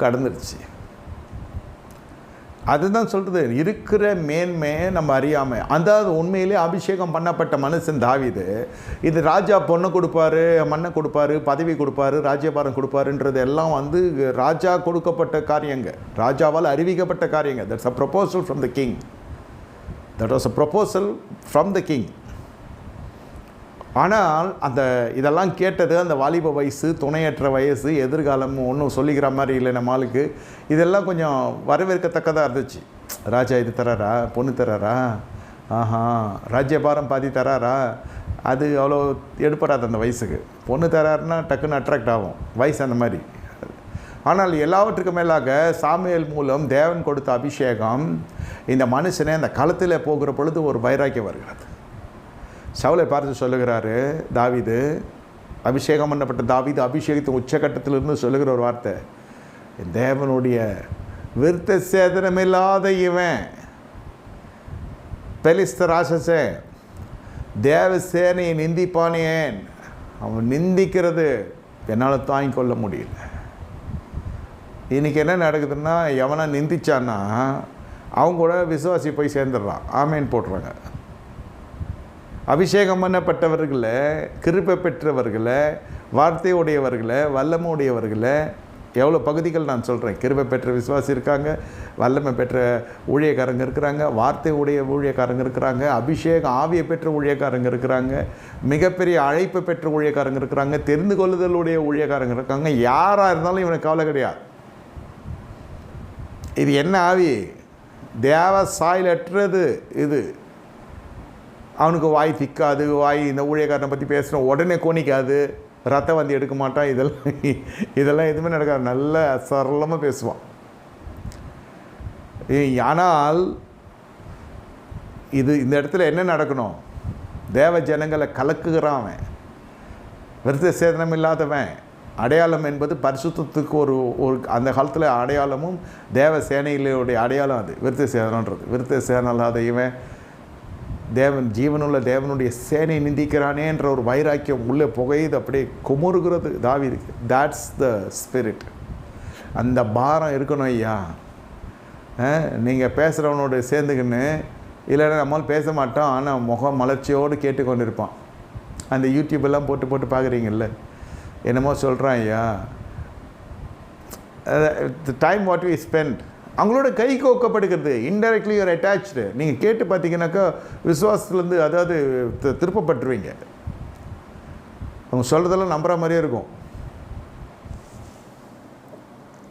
கடந்துருச்சு. அதுதான் சொல்கிறது இருக்கிற மேன்மையை நம்ம அறியாமல் அதாவது உண்மையிலே அபிஷேகம் பண்ணப்பட்ட மனுஷன் தாவிது. இது ராஜா பொண்ணை கொடுப்பாரு மண்ணை கொடுப்பாரு பதவி கொடுப்பாரு ராஜ்யபாரம் கொடுப்பாருன்றது எல்லாம் வந்து ராஜா கொடுக்கப்பட்ட காரியங்க. ராஜாவால் அறிவிக்கப்பட்ட காரியங்க. That's a proposal from the king that was a proposal from the king ஆனால் அந்த இதெல்லாம் கேட்டது அந்த வாலிப வயசு துணையற்ற வயசு எதிர்காலம் ஒன்றும் சொல்லிக்கிற மாதிரி இல்லை நம்ம ஆளுக்கு. இதெல்லாம் கொஞ்சம் வரவேற்கத்தக்கதாக இருந்துச்சு. ராஜா இது தராரா? பொண்ணு தராரா? ஆஹா. ராஜ்யபாரம் பாதி தராரா? அது அவ்வளோ எடுப்படாது அந்த வயசுக்கு. பொண்ணு தராருன்னா டக்குன்னு அட்ராக்ட் ஆகும். வயசு அந்த மாதிரி. ஆனால் எல்லாவற்றுக்கும் மேலாக சாமியல் மூலம் தேவன் கொடுத்த அபிஷேகம் இந்த மனுஷனை அந்த களத்தில் போகிற பொழுது ஒரு வைராக்கியம் வருகிறது. சவுலை பார்த்து சொல்லுகிறாரு தாவிது அபிஷேகம் பண்ணப்பட்ட தாவிது அபிஷேகத்தின் உச்சகட்டத்திலிருந்து சொல்லுகிற ஒரு வார்த்தை. தேவனுடைய விருத்த சேதனமில்லாத இவன். பெலிஸ்த ராசசே தேவ சேனையை நிந்திப்பானேன். அவன் நிந்திக்கிறது என்னால் தாங்கிக் கொள்ள முடியல. இன்றைக்கி என்ன நடக்குதுன்னா எவனை நிந்திச்சான்னா அவங்க கூட விசுவாசி போய் சேர்ந்துடுறான். ஆமேன் போட்டுறாங்க அபிஷேகம் பண்ணப்பட்டவர்களை கிருப்பை பெற்றவர்களை வார்த்தை உடையவர்களை வல்லமை உடையவர்களை எவ்வளோ பகுதிகள் நான் சொல்கிறேன் கிருபை பெற்ற விசுவாசி இருக்காங்க வல்லமை பெற்ற ஊழியக்காரங்க இருக்கிறாங்க வார்த்தை உடைய ஊழியக்காரங்க இருக்கிறாங்க அபிஷேகம் ஆவியை பெற்ற ஊழியக்காரங்க இருக்கிறாங்க மிகப்பெரிய அழைப்பு பெற்ற ஊழியக்காரங்க இருக்கிறாங்க தெரிந்து கொள்ளுதலுடைய ஊழியக்காரங்க இருக்காங்க. யாராக இருந்தாலும் இவனுக்கு கவலை கிடையாது. இது என்ன ஆவி? தேவ சாயலற்றது இது. அவனுக்கு வாய் திக்காது வாய் இந்த ஊழியக்காரனை பற்றி பேசுகிறோம் உடனே கோணிக்காது ரத்தம் வந்து எடுக்க மாட்டான் இதெல்லாம் இதெல்லாம் எதுவுமே நடக்காது. நல்ல சரளமாக பேசுவான். ஆனால் இது இந்த இடத்துல என்ன நடக்கணும்? தேவ ஜனங்களை கலக்குகிறான் அவன். விருத்த சேதனம் இல்லாதவன். அடையாளம் என்பது பரிசுத்தத்துக்கு ஒரு ஒரு அந்த காலத்தில் அடையாளமும் தேவ சேனையிலுடைய அடையாளம் அது. விருத்த சேதனன்றது விருத்த சேதனம் இல்லாத இவன் தேவன் ஜீவனுள்ள தேவனுடைய சேனை நிந்திக்கிறானேன்ற ஒரு வைராக்கியம் உள்ளே புகையுது. அப்படியே குமுறுகிறது தாவிதுக்கு. தாட்ஸ் த ஸ்பிரிட் அந்த பாரம் இருக்கணும் ஐயா. நீங்கள் பேசுகிறவனோட சேர்ந்துக்கின்னு இல்லைன்னா நம்மளால் பேச மாட்டோம். ஆனால் முகம் மலர்ச்சியோடு கேட்டுக்கொண்டிருப்பான். அந்த யூடியூப் எல்லாம் போட்டு போட்டு பார்க்குறீங்கல்ல. என்னமோ சொல்கிறான் ஐயா. டைம் வாட் வி ஸ்பெண்ட் அவங்களோட கை கோக்கப்படுகிறது. இன்டெரக்ட்லி ஒரு அட்டாச்சு நீங்கள் கேட்டு பார்த்தீங்கன்னாக்கா விசுவாசத்துலேருந்து அதாவது திருப்பப்பட்டுருவீங்க. அவங்க சொல்கிறதெல்லாம் நம்புற மாதிரியே இருக்கும்.